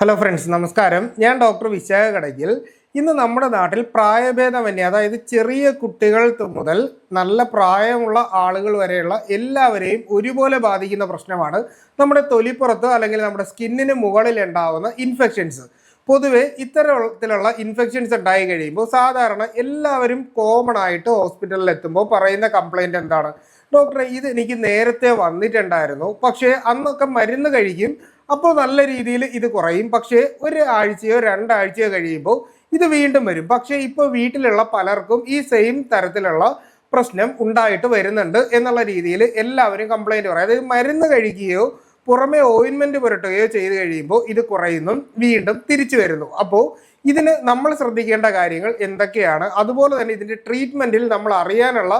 Hello friends നമസ്കാരം. ഞാൻ doctor Vishakha കടകിൽ ഇന്ന് നമ്മുടെ നാട്ടിൽ പ്രായഭേദമന്യേ അതായത് ചെറിയ കുട്ടികൾ മുതൽ നല്ല പ്രായമുള്ള ആളുകൾ വരെയുള്ള എല്ലാവരെയും ഒരുപോലെ ബാധിക്കുന്ന പ്രശ്നമാണ് നമ്മുടെ തൊലിപ്പുറത്ത് അല്ലെങ്കിൽ നമ്മുടെ സ്കിന്നിന് മുകളിൽ ഉണ്ടാവുന്ന ഇൻഫെക്ഷൻസ് പൊതുവേ ഇത്തരത്തിലുള്ള ഇൻഫെക്ഷൻസ് ഉണ്ടായി കഴിയുമ്പോൾ സാധാരണ എല്ലാവരും കോമൺ ആയിട്ട് ഹോസ്പിറ്റലിൽ എത്തുമ്പോൾ പറയുന്ന കംപ്ലൈന്റ് എന്താണ്? ഡോക്ടറെ ഇത് എനിക്ക് നേരത്തെ വന്നിട്ടുണ്ടായിരുന്നു. പക്ഷേ അന്നൊക്കെ മരുന്ന് കഴിക്കും അപ്പോൾ നല്ല രീതിയിൽ ഇത് കുറയും. പക്ഷേ ഒരു ആഴ്ചയോ രണ്ടാഴ്ചയോ കഴിയുമ്പോൾ ഇത് വീണ്ടും വരും. പക്ഷേ ഇപ്പോൾ വീട്ടിലുള്ള പലർക്കും ഈ സെയിം തരത്തിലുള്ള പ്രശ്നം ഉണ്ടായിട്ട് വരുന്നുണ്ട് എന്നുള്ള രീതിയിൽ എല്ലാവരും കംപ്ലൈന്റ് പറയും. അതായത് മരുന്ന് കഴിക്കുകയോ പുറമെ ഓയിൻമെന്റ് പുരട്ടുകയോ ചെയ്ത് കഴിയുമ്പോൾ ഇത് കുറയുന്നു വീണ്ടും തിരിച്ചു വരുന്നു. അപ്പോൾ ഇതിന് നമ്മൾ ശ്രദ്ധിക്കേണ്ട കാര്യങ്ങൾ എന്തൊക്കെയാണ്? അതുപോലെ തന്നെ ഇതിന്റെ ട്രീറ്റ്മെന്റിൽ നമ്മൾ അറിയാനുള്ള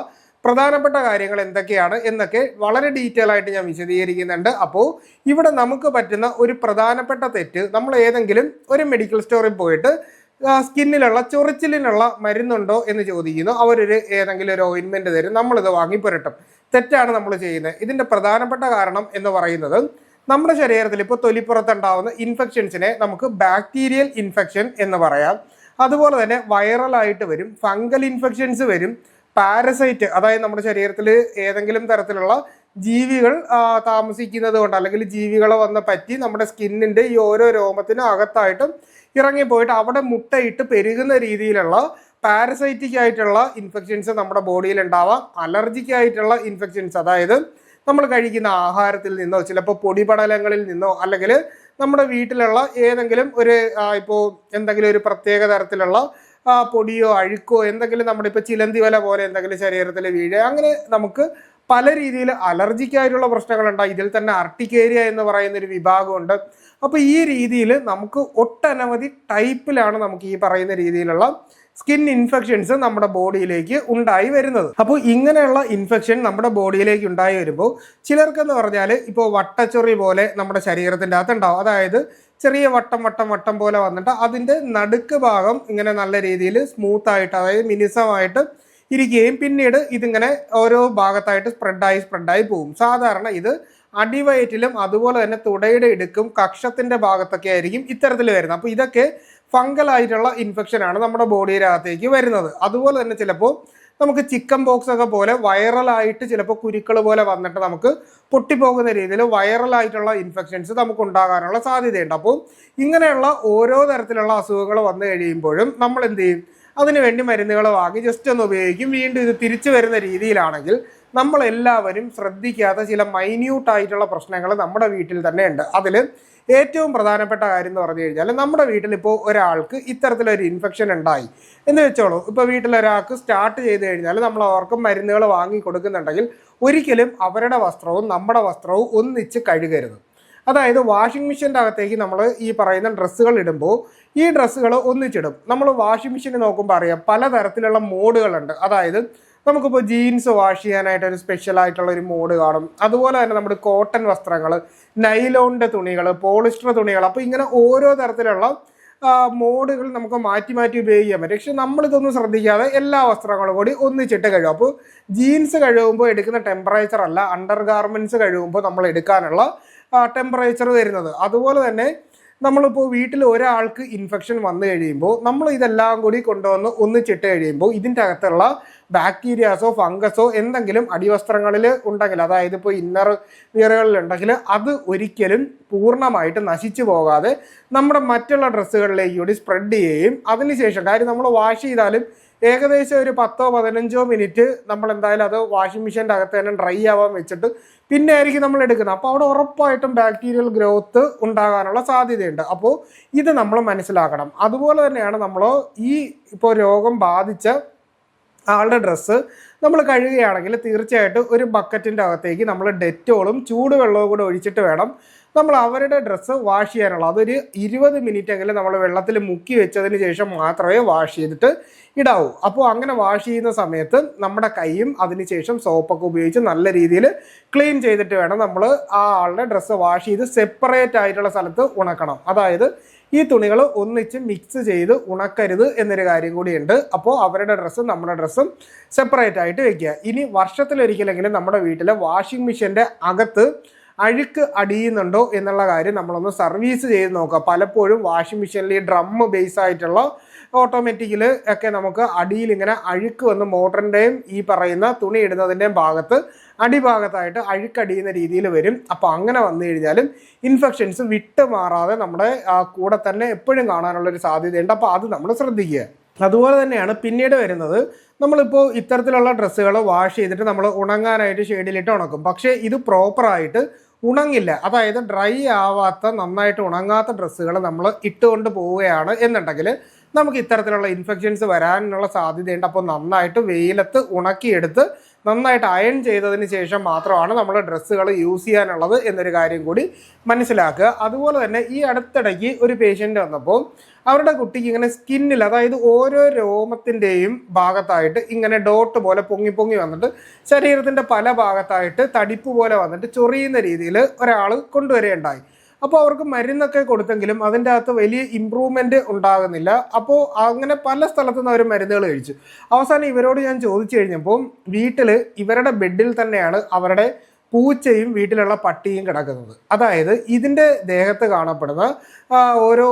പ്രധാനപ്പെട്ട കാര്യങ്ങൾ എന്തൊക്കെയാണ് എന്നൊക്കെ വളരെ ഡീറ്റെയിൽ ആയിട്ട് ഞാൻ വിശദീകരിക്കുന്നുണ്ട്. അപ്പോൾ ഇവിടെ നമുക്ക് പറ്റുന്ന ഒരു പ്രധാനപ്പെട്ട തെറ്റ് നമ്മൾ ഏതെങ്കിലും ഒരു മെഡിക്കൽ സ്റ്റോറിൽ പോയിട്ട് സ്കിന്നിലുള്ള ചൊറിച്ചിലിനുള്ള മരുന്നുണ്ടോ എന്ന് ചോദിക്കുന്നു. അവരൊരു ഏതെങ്കിലും ഒരു ഓയിൻമെന്റ് തരും നമ്മളിത് വാങ്ങി പുരട്ടും. തെറ്റാണ് നമ്മൾ ചെയ്യുന്നത്. ഇതിന്റെ പ്രധാനപ്പെട്ട കാരണം എന്ന് പറയുന്നത് നമ്മുടെ ശരീരത്തിൽ ഇപ്പോൾ തൊലിപ്പുറത്തുണ്ടാവുന്ന ഇൻഫെക്ഷൻസിനെ നമുക്ക് ബാക്ടീരിയൽ ഇൻഫെക്ഷൻ എന്ന് പറയാം. അതുപോലെ തന്നെ വൈറലായിട്ട് വരും ഫംഗൽ ഇൻഫെക്ഷൻസ് വരും പാരസൈറ്റ് അതായത് നമ്മുടെ ശരീരത്തിൽ ഏതെങ്കിലും തരത്തിലുള്ള ജീവികൾ താമസിക്കുന്നത് കൊണ്ട് അല്ലെങ്കിൽ ജീവികളെ വന്ന് പറ്റി നമ്മുടെ സ്കിന്നിന്റെ ഈ ഓരോ രോമത്തിനും അകത്തായിട്ടും ഇറങ്ങിപ്പോയിട്ട് അവിടെ മുട്ടയിട്ട് പെരുകുന്ന രീതിയിലുള്ള പാരസൈറ്റിക് ആയിട്ടുള്ള ഇൻഫെക്ഷൻസ് നമ്മുടെ ബോഡിയിൽ ഉണ്ടാവാം അലർജിക് ആയിട്ടുള്ള ഇൻഫെക്ഷൻസ് അതായത് നമ്മൾ കഴിക്കുന്ന ആഹാരത്തിൽ നിന്നോ ചിലപ്പോൾ പൊടിപടലങ്ങളിൽ നിന്നോ അല്ലെങ്കിൽ നമ്മുടെ വീട്ടിലുള്ള ഏതെങ്കിലും ഒരു ഇപ്പോൾ എന്തെങ്കിലും ഒരു പ്രത്യേക തരത്തിലുള്ള പൊടിയോ അഴുക്കോ എന്തെങ്കിലും നമ്മുടെ ഇപ്പോൾ ചിലന്തി വല പോലെ എന്തെങ്കിലും ശരീരത്തിൽ വീഴുക അങ്ങനെ നമുക്ക് പല രീതിയിൽ അലർജിക്കായിട്ടുള്ള പ്രശ്നങ്ങളുണ്ടായി ഇതിൽ തന്നെ അർട്ടിക്കേരിയ എന്ന് പറയുന്ന ഒരു വിഭാഗമുണ്ട്. അപ്പോൾ ഈ രീതിയിൽ നമുക്ക് ഒട്ടനവധി ടൈപ്പിലാണ് നമുക്ക് ഈ പറയുന്ന രീതിയിലുള്ള സ്കിൻ ഇൻഫെക്ഷൻസ് നമ്മുടെ ബോഡിയിലേക്ക് ഉണ്ടായി വരുന്നത്. അപ്പോൾ ഇങ്ങനെയുള്ള ഇൻഫെക്ഷൻ നമ്മുടെ ബോഡിയിലേക്ക് ഉണ്ടായി വരുമ്പോൾ ചിലർക്കെന്ന് പറഞ്ഞാൽ ഇപ്പോൾ വട്ടച്ചൊറി പോലെ നമ്മുടെ ശരീരത്തിന്റെ അകത്തുണ്ടാവും. അതായത് ചെറിയ വട്ടം വട്ടം വട്ടം പോലെ വന്നിട്ട് അതിന്റെ നടുക്ക് ഭാഗം ഇങ്ങനെ നല്ല രീതിയിൽ സ്മൂത്ത് ആയിട്ട് അതായത് മിനുസമായിട്ട് ഇരിക്കുകയും പിന്നീട് ഇതിങ്ങനെ ഓരോ ഭാഗത്തായിട്ട് സ്പ്രെഡായി സ്പ്രെഡായി പോകും സാധാരണ ഇത് അടിവയറ്റിലും അതുപോലെ തന്നെ തുടയുടെ ഇടുക്കും കക്ഷത്തിന്റെ ഭാഗത്തൊക്കെ ആയിരിക്കും ഇത്തരത്തിൽ വരുന്നത്. അപ്പോൾ ഇതൊക്കെ ഫംഗൽ ആയിട്ടുള്ള ഇൻഫെക്ഷനാണ് നമ്മുടെ ബോഡിയുടെ അകത്തേക്ക് വരുന്നത്. അതുപോലെ തന്നെ ചിലപ്പോൾ നമുക്ക് ചിക്കൻ ബോക്സ് ഒക്കെ പോലെ വൈറലായിട്ട് ചിലപ്പോൾ കുരുക്കൾ പോലെ വന്നിട്ട് നമുക്ക് പൊട്ടിപ്പോകുന്ന രീതിയിൽ വൈറലായിട്ടുള്ള ഇൻഫെക്ഷൻസ് നമുക്ക് ഉണ്ടാകാനുള്ള സാധ്യതയുണ്ട്. അപ്പോൾ ഇങ്ങനെയുള്ള ഓരോ തരത്തിലുള്ള അസുഖങ്ങൾ വന്നു കഴിയുമ്പോഴും നമ്മൾ എന്ത് ചെയ്യും? അതിനുവേണ്ടി മരുന്നുകൾ വാങ്ങി ജസ്റ്റ് ഒന്ന് ഉപയോഗിക്കും. വീണ്ടും ഇത് തിരിച്ചു വരുന്ന രീതിയിലാണെങ്കിൽ നമ്മളെല്ലാവരും ശ്രദ്ധിക്കാത്ത ചില മൈന്യൂട്ടായിട്ടുള്ള പ്രശ്നങ്ങൾ നമ്മുടെ വീട്ടിൽ തന്നെ ഉണ്ട്. അതിൽ ഏറ്റവും പ്രധാനപ്പെട്ട കാര്യം എന്ന് പറഞ്ഞു കഴിഞ്ഞാൽ നമ്മുടെ വീട്ടിൽ ഇപ്പോൾ ഒരാൾക്ക് ഇത്തരത്തിലൊരു ഇൻഫെക്ഷൻ ഉണ്ടായി. എന്ന് വെച്ചോളൂ. ഇപ്പോൾ വീട്ടിലൊരാൾക്ക് സ്റ്റാർട്ട് ചെയ്ത് കഴിഞ്ഞാൽ നമ്മൾ അവർക്ക് മരുന്നുകൾ വാങ്ങി കൊടുക്കുന്നുണ്ടെങ്കിൽ ഒരിക്കലും അവരുടെ വസ്ത്രവും നമ്മുടെ വസ്ത്രവും ഒന്നിച്ച് കഴുകരുത്. അതായത് വാഷിംഗ് മെഷീന്റെ അകത്തേക്ക് നമ്മൾ ഈ പറയുന്ന ഡ്രസ്സുകൾ ഇടുമ്പോൾ ഈ ഡ്രസ്സുകൾ ഒന്നിച്ചിടും. നമ്മൾ വാഷിംഗ് മെഷീൻ നോക്കുമ്പോൾ അറിയാം പലതരത്തിലുള്ള മോഡുകളുണ്ട്. അതായത് നമുക്കിപ്പോൾ ജീൻസ് വാഷ് ചെയ്യാനായിട്ട് ഒരു സ്പെഷ്യൽ ആയിട്ടുള്ള ഒരു മോഡ് കാണും. അതുപോലെ തന്നെ നമ്മുടെ കോട്ടൺ വസ്ത്രങ്ങൾ നൈലോണിന്റെ തുണികൾ പോളിസ്റ്റർ തുണികൾ അപ്പോൾ ഇങ്ങനെ ഓരോ തരത്തിലുള്ള മോഡുകൾ നമുക്ക് മാറ്റി മാറ്റി ഉപയോഗിക്കാൻ പറ്റും. പക്ഷെ നമ്മളിതൊന്നും ശ്രദ്ധിക്കാതെ എല്ലാ വസ്ത്രങ്ങളും കൂടി ഒന്നിച്ചിട്ട് കഴുകും അപ്പോൾ ജീൻസ് കഴുകുമ്പോൾ എടുക്കുന്ന ടെമ്പറേച്ചർ അല്ല അണ്ടർ ഗാർമെന്റ്സ് കഴുകുമ്പോൾ നമ്മൾ എടുക്കാനുള്ള ടെമ്പറേച്ചർ വരുന്നത്. അതുപോലെ തന്നെ നമ്മളിപ്പോൾ വീട്ടിൽ ഒരാൾക്ക് ഇൻഫെക്ഷൻ വന്നു കഴിയുമ്പോൾ നമ്മൾ ഇതെല്ലാം കൂടി കൊണ്ടുവന്ന് ഒന്ന് ചിട്ട് കഴിയുമ്പോൾ ഇതിന്റെ അകത്തുള്ള ബാക്ടീരിയാസോ ഫംഗസോ എന്തെങ്കിലും അടിവസ്ത്രങ്ങളിൽ ഉണ്ടെങ്കിൽ അതായത് ഇപ്പോൾ ഇന്നർ വിയറുകളിൽ ഉണ്ടെങ്കിൽ അത് ഒരിക്കലും പൂർണമായിട്ട് നശിച്ചു പോകാതെ നമ്മുടെ മറ്റുള്ള ഡ്രസ്സുകളിലേക്ക് കൂടി സ്പ്രെഡ് ചെയ്യുകയും അതിനുശേഷം കാര്യം നമ്മൾ വാഷ് ചെയ്താലും ഏകദേശം ഒരു പത്തോ പതിനഞ്ചോ മിനിറ്റ് നമ്മൾ എന്തായാലും അത് വാഷിംഗ് മെഷീന്റെ അകത്ത് തന്നെ ഡ്രൈ ആവാൻ വെച്ചിട്ട് പിന്നെ ആയിരിക്കും നമ്മൾ എടുക്കുന്നത്. അപ്പോൾ അവിടെ ഉറപ്പായിട്ടും ബാക്ടീരിയൽ ഗ്രോത്ത് ഉണ്ടാകാനുള്ള സാധ്യതയുണ്ട്. അപ്പോൾ ഇത് നമ്മൾ മനസ്സിലാക്കണം. അതുപോലെ തന്നെയാണ് നമ്മൾ ഈ ഇപ്പോൾ രോഗം ബാധിച്ച ആളുടെ ഡ്രസ്സ് നമ്മൾ കഴുകുകയാണെങ്കിൽ തീർച്ചയായിട്ടും ഒരു ബക്കറ്റിന്റെ അകത്തേക്ക് നമ്മൾ ഡെറ്റോളും ചൂടുവെള്ളവും കൂടെ ഒഴിച്ചിട്ട് വേണം നമ്മൾ അവരുടെ ഡ്രസ്സ് വാഷ് ചെയ്യാനുള്ള അതൊരു ഇരുപത് മിനിറ്റ് എങ്കിലും നമ്മൾ വെള്ളത്തിൽ മുക്കി വെച്ചതിന് ശേഷം മാത്രമേ വാഷ് ചെയ്തിട്ട് ഇടാവൂ. അപ്പോൾ അങ്ങനെ വാഷ് ചെയ്യുന്ന സമയത്ത് നമ്മുടെ കൈയും അതിനുശേഷം സോപ്പൊക്കെ ഉപയോഗിച്ച് നല്ല രീതിയിൽ ക്ലീൻ ചെയ്തിട്ട് വേണം നമ്മൾ ആ ആളുടെ ഡ്രസ്സ് വാഷ് ചെയ്ത് സെപ്പറേറ്റ് ആയിട്ടുള്ള സ്ഥലത്ത് ഉണക്കണം. അതായത് ഈ തുണികൾ ഒന്നിച്ച് മിക്സ് ചെയ്ത് ഉണക്കരുത് എന്നൊരു കാര്യം കൂടിയുണ്ട്. അപ്പോൾ അവരുടെ ഡ്രസ്സും നമ്മുടെ ഡ്രസ്സും സെപ്പറേറ്റ് ആയിട്ട് വെക്കുക. ഇനി വർഷത്തിലൊരിക്കലെങ്കിലും നമ്മുടെ വീട്ടിലെ വാഷിംഗ് മെഷീന്റെ അകത്ത് അഴുക്ക് അടിയുന്നുണ്ടോ എന്നുള്ള കാര്യം നമ്മളൊന്ന് സർവീസ് ചെയ്ത് നോക്കുക. പലപ്പോഴും വാഷിംഗ് മെഷീനിൽ ഈ ഡ്രം ബേസ് ആയിട്ടുള്ള ഓട്ടോമാറ്റിക്കിൽ ഒക്കെ നമുക്ക് അടിയിൽ ഇങ്ങനെ അഴുക്ക് വന്ന് മോട്ടറിന്റെയും ഈ പറയുന്ന തുണി ഇടുന്നതിന്റെയും ഭാഗത്ത് അടിഭാഗത്തായിട്ട് അഴുക്കടിയുന്ന രീതിയിൽ വരും. അപ്പോൾ അങ്ങനെ വന്നു കഴിഞ്ഞാലും ഇൻഫെക്ഷൻസ് വിട്ട് മാറാതെ നമ്മുടെ കൂടെ തന്നെ എപ്പോഴും കാണാനുള്ളൊരു സാധ്യതയുണ്ട്. അപ്പോൾ അത് നമ്മൾ ശ്രദ്ധിക്കുക. അതുപോലെ തന്നെയാണ് പിന്നീട് വരുന്നത് നമ്മളിപ്പോൾ ഇത്തരത്തിലുള്ള ഡ്രസ്സുകൾ വാഷ് ചെയ്തിട്ട് നമ്മൾ ഉണങ്ങാനായിട്ട് ഷെയ്ഡിലിട്ട് ഉണക്കും. പക്ഷേ ഇത് പ്രോപ്പറായിട്ട് ഉണങ്ങില്ല. അതായത് ഡ്രൈ ആവാത്ത നന്നായിട്ട് ഉണങ്ങാത്ത ഡ്രസ്സുകൾ നമ്മൾ ഇട്ടുകൊണ്ട് പോവുകയാണ് എന്നുണ്ടെങ്കിൽ നമുക്ക് ഇത്തരത്തിലുള്ള ഇൻഫെക്ഷൻസ് വരാനുള്ള സാധ്യതയുണ്ട്. അപ്പോൾ നന്നായിട്ട് വെയിലത്ത് ഉണക്കിയെടുത്ത് നന്നായിട്ട് അയൺ ചെയ്തതിന് ശേഷം മാത്രമാണ് നമ്മൾ ഡ്രസ്സുകൾ യൂസ് ചെയ്യാനുള്ളത് എന്നൊരു കാര്യം കൂടി മനസ്സിലാക്കുക. അതുപോലെ തന്നെ ഈ അടുത്തിടയ്ക്ക് ഒരു പേഷ്യന്റ് വന്നപ്പോൾ അവരുടെ കുട്ടിക്ക് ഇങ്ങനെ സ്കിന്നിൽ അതായത് ഓരോ രോമത്തിന്റെയും ഭാഗത്തായിട്ട് ഇങ്ങനെ ഡോട്ട് പോലെ പൊങ്ങി പൊങ്ങി വന്നിട്ട് ശരീരത്തിന്റെ പല ഭാഗത്തായിട്ട് തടിപ്പ് പോലെ വന്നിട്ട് ചൊറിയുന്ന രീതിയിൽ ഒരാൾ കൊണ്ടുവരികയുണ്ടായി. അപ്പോൾ അവർക്ക് മരുന്നൊക്കെ കൊടുത്തെങ്കിലും അതിന്റെ അകത്ത് വലിയ ഇമ്പ്രൂവ്മെന്റ് ഉണ്ടാകുന്നില്ല. അപ്പോൾ അങ്ങനെ പല സ്ഥലത്തു നിന്ന് അവർ മരുന്നുകൾ കഴിച്ചു. അവസാനം ഇവരോട് ഞാൻ ചോദിച്ചു കഴിഞ്ഞപ്പോൾ വീട്ടിൽ ഇവരുടെ ബെഡിൽ തന്നെയാണ് അവരുടെ പൂച്ചയും വീട്ടിലുള്ള പട്ടിയും കിടക്കുന്നത്. അതായത് ഇതിന്റെ ദേഹത്ത് കാണപ്പെടുന്ന ഓരോ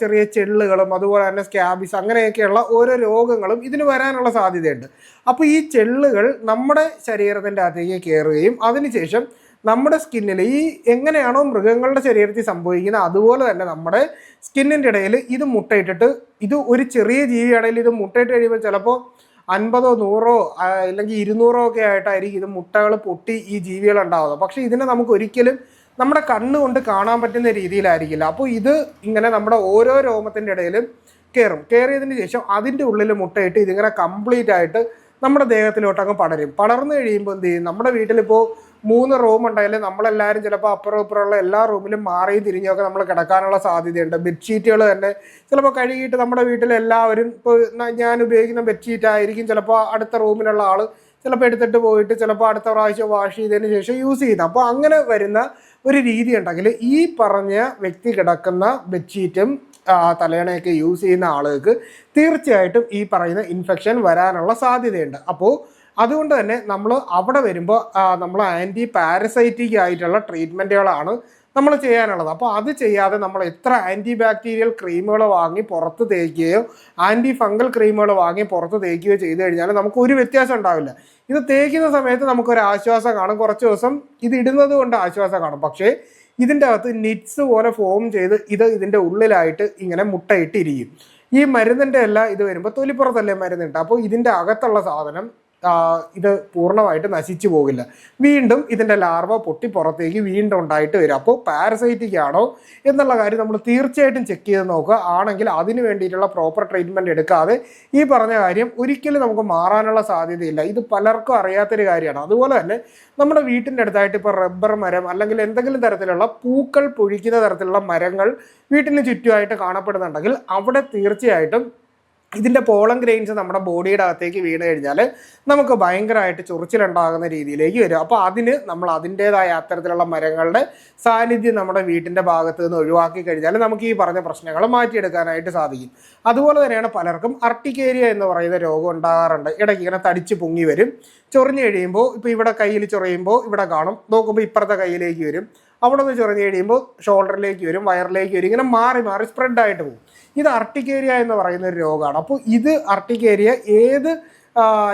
ചെറിയ ചെള്ളുകളും അതുപോലെ തന്നെ സ്കാബിസ് അങ്ങനെയൊക്കെയുള്ള ഓരോ രോഗങ്ങളും ഇതിന് വരാനുള്ള സാധ്യതയുണ്ട്. അപ്പോൾ ഈ ചെള്ളുകൾ നമ്മുടെ ശരീരത്തിന്റെ അകത്തേക്ക് കയറുകയും അതിനുശേഷം നമ്മുടെ സ്കിന്നിൽ ഈ എങ്ങനെയാണോ മൃഗങ്ങളുടെ ശരീരത്തിൽ സംഭവിക്കുന്നത് അതുപോലെ തന്നെ നമ്മുടെ സ്കിന്നിന്റെ ഇടയിൽ ഇത് മുട്ടയിട്ടിട്ട് ഇത് ഒരു ചെറിയ ജീവിയാണെങ്കിൽ ഇത് മുട്ടയിട്ട് കഴിയുമ്പോൾ ചിലപ്പോൾ അൻപതോ നൂറോ അല്ലെങ്കിൽ ഇരുന്നൂറോ ഒക്കെ ആയിട്ടായിരിക്കും ഇത് മുട്ടകൾ പൊട്ടി ഈ ജീവികൾ ഉണ്ടാവുന്നത്. പക്ഷേ ഇതിനെ നമുക്ക് ഒരിക്കലും നമ്മുടെ കണ്ണുകൊണ്ട് കാണാൻ പറ്റുന്ന രീതിയിലായിരിക്കില്ല. അപ്പോൾ ഇത് ഇങ്ങനെ നമ്മുടെ ഓരോ രോമത്തിന്റെ ഇടയിലും കയറും. കയറിയതിന് ശേഷം അതിന്റെ ഉള്ളിൽ മുട്ടയിട്ട് ഇതിങ്ങനെ കംപ്ലീറ്റ് ആയിട്ട് നമ്മുടെ ദേഹത്തിലോട്ടങ്ങ് പടരും. പടർന്നു കഴിയുമ്പോൾ എന്ത് ചെയ്യും? നമ്മുടെ വീട്ടിലിപ്പോൾ മൂന്ന് റൂം ഉണ്ടായാലും നമ്മളെല്ലാവരും ചിലപ്പോൾ അപ്പുറം ഇപ്പുറമുള്ള എല്ലാ റൂമിലും മാറി തിരിഞ്ഞൊക്കെ നമ്മൾ കിടക്കാനുള്ള സാധ്യതയുണ്ട്. ബെഡ്ഷീറ്റുകൾ തന്നെ ചിലപ്പോൾ കഴുകിയിട്ട് നമ്മുടെ വീട്ടിൽ എല്ലാവരും ഇപ്പോൾ ഞാൻ ഉപയോഗിക്കുന്ന ബെഡ്ഷീറ്റ് ആയിരിക്കും ചിലപ്പോൾ അടുത്ത റൂമിലുള്ള ആൾ ചിലപ്പോൾ എടുത്തിട്ട് പോയിട്ട് ചിലപ്പോൾ അടുത്ത പ്രാവശ്യം വാഷ് ചെയ്തതിന് ശേഷം യൂസ് ചെയ്യുന്നത് അപ്പോൾ അങ്ങനെ വരുന്ന ഒരു രീതി ഉണ്ടെങ്കിൽ ഈ പറഞ്ഞ വ്യക്തി കിടക്കുന്ന ബെഡ്ഷീറ്റും തലയണയൊക്കെ യൂസ് ചെയ്യുന്ന ആളുകൾക്ക് തീർച്ചയായിട്ടും ഈ പറയുന്ന ഇൻഫെക്ഷൻ വരാനുള്ള സാധ്യതയുണ്ട്. അപ്പോൾ അതുകൊണ്ട് തന്നെ നമ്മൾ അവിടെ വരുമ്പോൾ നമ്മൾ ആന്റി പാരസൈറ്റിക് ആയിട്ടുള്ള ട്രീറ്റ്മെന്റുകളാണ് നമ്മൾ ചെയ്യാനുള്ളത്. അപ്പോൾ അത് ചെയ്യാതെ നമ്മൾ എത്ര ആന്റി ബാക്ടീരിയൽ ക്രീമുകൾ വാങ്ങി പുറത്ത് തേക്കുകയോ ആന്റി ഫംഗൽ ക്രീമുകൾ വാങ്ങി പുറത്ത് തേക്കുകയോ ചെയ്തു കഴിഞ്ഞാൽ നമുക്ക് ഒരു വ്യത്യാസം ഉണ്ടാവില്ല. ഇത് തേക്കുന്ന സമയത്ത് നമുക്കൊരു ആശ്വാസം കാണും. കുറച്ച് ദിവസം ഇത് ഇടുന്നത് കൊണ്ട് ആശ്വാസം കാണും. പക്ഷേ ഇതിന്റെ അകത്ത് നിറ്റ്സ് പോലെ ഫോം ചെയ്ത് ഇത് ഇതിന്റെ ഉള്ളിലായിട്ട് ഇങ്ങനെ മുട്ടയിട്ടിരിക്കും ഈ മരുന്നിന്റെ എല്ലാം ഇത് വരുമ്പോൾ തൊലിപ്പുറത്തല്ലേ മരുന്നുണ്ട് അപ്പോൾ ഇതിന്റെ അകത്തുള്ള സാധനം ഇത് പൂർണമായിട്ട് നശിച്ചു പോകില്ല. വീണ്ടും ഇതിന്റെ ലാർവ പൊട്ടി പുറത്തേക്ക് വീണ്ടും ഉണ്ടായിട്ട് വരും. അപ്പോൾ പാരസൈറ്റിക് ആണോ എന്നുള്ള കാര്യം നമ്മൾ തീർച്ചയായിട്ടും ചെക്ക് ചെയ്ത് നോക്കുക. ആണെങ്കിൽ അതിന് വേണ്ടിയിട്ടുള്ള പ്രോപ്പർ ട്രീറ്റ്മെന്റ് എടുക്കാതെ ഈ പറഞ്ഞ കാര്യം ഒരിക്കലും നമുക്ക് മാറാനുള്ള സാധ്യതയില്ല. ഇത് പലർക്കും അറിയാത്തൊരു കാര്യമാണ്. അതുപോലെ തന്നെ നമ്മുടെ വീട്ടിന്റെ അടുത്തായിട്ട് ഇപ്പോൾ റബ്ബർ മരം അല്ലെങ്കിൽ എന്തെങ്കിലും തരത്തിലുള്ള പൂക്കൾ പൊഴിക്കുന്ന തരത്തിലുള്ള മരങ്ങൾ വീട്ടിന് ചുറ്റുമായിട്ട് കാണപ്പെടുന്നുണ്ടെങ്കിൽ അവിടെ തീർച്ചയായിട്ടും ഇതിന്റെ പോളം ഗ്രെയിൻസ് നമ്മുടെ ബോഡിയുടെ അകത്തേക്ക് വീണ് കഴിഞ്ഞാൽ നമുക്ക് ഭയങ്കരമായിട്ട് ചൊറിച്ചിലുണ്ടാകുന്ന രീതിയിലേക്ക് വരും അപ്പോൾ അതിന് നമ്മൾ അതിന്റേതായ അത്തരത്തിലുള്ള മരങ്ങളുടെ സാന്നിധ്യം നമ്മുടെ വീട്ടിന്റെ ഭാഗത്ത് നിന്ന് ഒഴിവാക്കി കഴിഞ്ഞാൽ നമുക്ക് ഈ പറഞ്ഞ പ്രശ്നങ്ങൾ മാറ്റിയെടുക്കാനായിട്ട് സാധിക്കും. അതുപോലെ തന്നെയാണ് പലർക്കും അർട്ടിക്കേരിയ എന്ന് പറയുന്ന രോഗം ഉണ്ടാകാറുണ്ട്. ഇടയ്ക്ക് ഇങ്ങനെ തടിച്ച് പൊങ്ങി വരും. ചൊറിഞ്ഞ് കഴിയുമ്പോൾ ഇപ്പോൾ ഇവിടെ കയ്യിൽ ചൊറിയുമ്പോൾ ഇവിടെ കാണും. നോക്കുമ്പോൾ ഇപ്പുറത്തെ കയ്യിലേക്ക് വരും. അവിടെ നിന്ന് ചൊറിഞ്ഞ് കഴിയുമ്പോൾ ഷോൾഡറിലേക്ക് വരും വയറിലേക്ക് വരും ഇങ്ങനെ മാറി മാറി സ്പ്രെഡ് ആയിട്ട് പോകും. ഇത് അർട്ടിക്കേരിയ എന്ന് പറയുന്ന ഒരു രോഗമാണ്. അപ്പോൾ ഇത് അർട്ടിക്കേരിയ ഏത്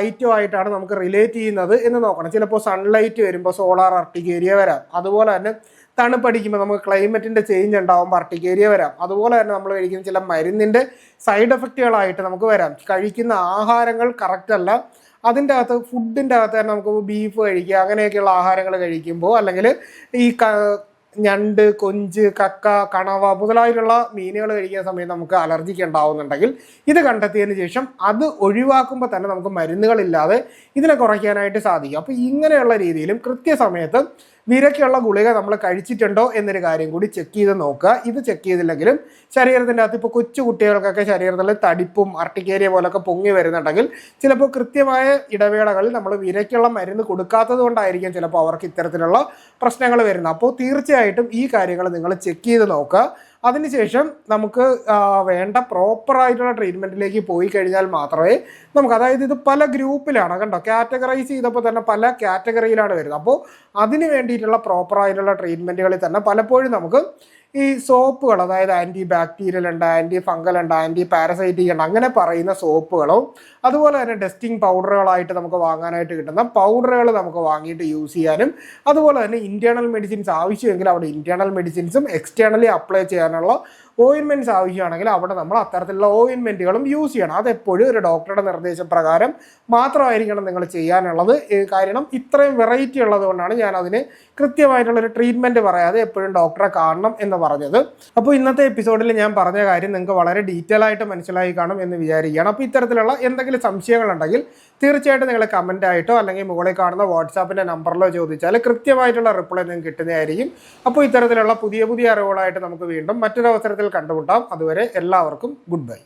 ഐറ്റം ആയിട്ടാണ് നമുക്ക് റിലേറ്റ് ചെയ്യുന്നത് എന്ന് നോക്കണം. ചിലപ്പോൾ സൺലൈറ്റ് വരുമ്പോൾ സോളാർ അർട്ടിക്കേരിയ വരാം. അതുപോലെ തന്നെ തണുപ്പടിക്കുമ്പോൾ നമുക്ക് ക്ലൈമറ്റിന്റെ ചേഞ്ച് ഉണ്ടാകുമ്പോൾ അർട്ടിക്കേരിയ വരാം. അതുപോലെ തന്നെ നമ്മൾ കഴിക്കുന്ന ചില മരുന്നിന്റെ സൈഡ് എഫക്റ്റുകളായിട്ട് നമുക്ക് വരാം. കഴിക്കുന്ന ആഹാരങ്ങൾ കറക്റ്റ് അല്ല. അതിന്റെ അകത്ത് ഫുഡിന്റെ അകത്ത് തന്നെ നമുക്ക് ബീഫ് കഴിക്കുക അങ്ങനെയൊക്കെയുള്ള ആഹാരങ്ങൾ കഴിക്കുമ്പോൾ അല്ലെങ്കിൽ ഈ ഞണ്ട് കൊഞ്ച് കക്ക കണവ മുതലായിട്ടുള്ള മീനുകൾ കഴിക്കുന്ന സമയത്ത് നമുക്ക് അലർജിക്ക് ഉണ്ടാവുന്നുണ്ടെങ്കിൽ ഇത് കണ്ടെത്തിയതിന് ശേഷം അത് ഒഴിവാക്കുമ്പോൾ തന്നെ നമുക്ക് മരുന്നുകളില്ലാതെ ഇതിനെ കുറയ്ക്കാനായിട്ട് സാധിക്കും. അപ്പോൾ ഇങ്ങനെയുള്ള രീതിയിലും കൃത്യസമയത്ത് വിരക്കുള്ള ഗുളിക നമ്മൾ കഴിച്ചിട്ടുണ്ടോ എന്നൊരു കാര്യം കൂടി ചെക്ക് ചെയ്ത് നോക്കുക. ഇത് ചെക്ക് ചെയ്തില്ലെങ്കിലും ശരീരത്തിന്റെ അകത്ത് ഇപ്പോൾ കൊച്ചു കുട്ടികൾക്കൊക്കെ ശരീരത്തിൽ തടിപ്പും അർട്ടിക്കേരിയ പോലൊക്കെ പൊങ്ങി വരുന്നുണ്ടെങ്കിൽ ചിലപ്പോൾ കൃത്യമായ ഇടവേളകളിൽ നമ്മൾ വിരയ്ക്കുള്ള മരുന്ന് കൊടുക്കാത്തത് കൊണ്ടായിരിക്കും ചിലപ്പോൾ അവർക്ക് ഇത്തരത്തിലുള്ള പ്രശ്നങ്ങൾ വരുന്നത്. അപ്പോൾ തീർച്ചയായിട്ടും ഈ കാര്യങ്ങൾ നിങ്ങൾ ചെക്ക് ചെയ്ത് നോക്കുക. അതിനുശേഷം നമുക്ക് വേണ്ട പ്രോപ്പറായിട്ടുള്ള ട്രീറ്റ്മെന്റിലേക്ക് പോയി കഴിഞ്ഞാൽ മാത്രമേ നമുക്ക് അതായത് ഇത് പല ഗ്രൂപ്പിലാണ് കണ്ടോ? കാറ്റഗറൈസ് ചെയ്തപ്പോൾ തന്നെ പല കാറ്റഗറിയിലാണ് വരുന്നത്. അപ്പോൾ അതിന് വേണ്ടിയിട്ടുള്ള പ്രോപ്പറായിട്ടുള്ള ട്രീറ്റ്മെന്റുകളിൽ തന്നെ പലപ്പോഴും നമുക്ക് ഈ സോപ്പുകൾ അതായത് ആന്റി ബാക്ടീരിയൽ ഉണ്ട് ആന്റി ഫംഗൽ ഉണ്ട് ആന്റി പാരസൈറ്റിക് ഉണ്ട് അങ്ങനെ പറയുന്ന സോപ്പുകളും അതുപോലെ തന്നെ ടെസ്റ്റിംഗ് പൗഡറുകളായിട്ട് നമുക്ക് വാങ്ങാനായിട്ട് കിട്ടുന്ന പൗഡറുകൾ നമുക്ക് വാങ്ങിയിട്ട് യൂസ് ചെയ്യാനും അതുപോലെ തന്നെ ഇന്റേണൽ മെഡിസിൻസ് ആവശ്യമെങ്കിൽ അവിടെ ഇന്റേണൽ മെഡിസിൻസും എക്സ്റ്റേണലി അപ്ലൈ ചെയ്യാനുള്ള ഓയിൻമെന്റ്സ് ആവശ്യമാണെങ്കിൽ അവിടെ നമ്മൾ അത്തരത്തിലുള്ള ഓയിൻമെന്റുകളും യൂസ് ചെയ്യണം. അതെപ്പോഴും ഒരു ഡോക്ടറുടെ നിർദ്ദേശപ്രകാരം മാത്രമായിരിക്കണം നിങ്ങൾ ചെയ്യാനുള്ളത്. കാരണം ഇത്രയും വെറൈറ്റി ഉള്ളത് കൊണ്ടാണ് ഞാൻ അതിന് കൃത്യമായിട്ടുള്ളൊരു ട്രീറ്റ്മെന്റ് പറയാതെ എപ്പോഴും ഡോക്ടറെ കാണണം എന്ന് പറഞ്ഞത്. അപ്പോൾ ഇന്നത്തെ എപ്പിസോഡിൽ ഞാൻ പറഞ്ഞ കാര്യം നിങ്ങൾക്ക് വളരെ ഡീറ്റെയിൽ ആയിട്ട് മനസ്സിലായി കാണും എന്ന് വിചാരിക്കുകയാണ്. അപ്പോൾ ഇത്തരത്തിലുള്ള എന്തെങ്കിലും സംശയങ്ങളുണ്ടെങ്കിൽ തീർച്ചയായിട്ടും നിങ്ങൾ കമന്റ് ആയിട്ടോ അല്ലെങ്കിൽ മുകളിൽ കാണുന്ന വാട്സാപ്പിന്റെ നമ്പറിലോ ചോദിച്ചാൽ കൃത്യമായിട്ടുള്ള റിപ്ലൈ നിങ്ങൾക്ക് കിട്ടുന്നതായിരിക്കും. അപ്പോൾ ഇത്തരത്തിലുള്ള പുതിയ പുതിയ അറിവുകളായിട്ട് നമുക്ക് വീണ്ടും മറ്റൊരു കണ്ടുമുട്ടാം. അതുവരെ എല്ലാവർക്കും ഗുഡ് ബൈ.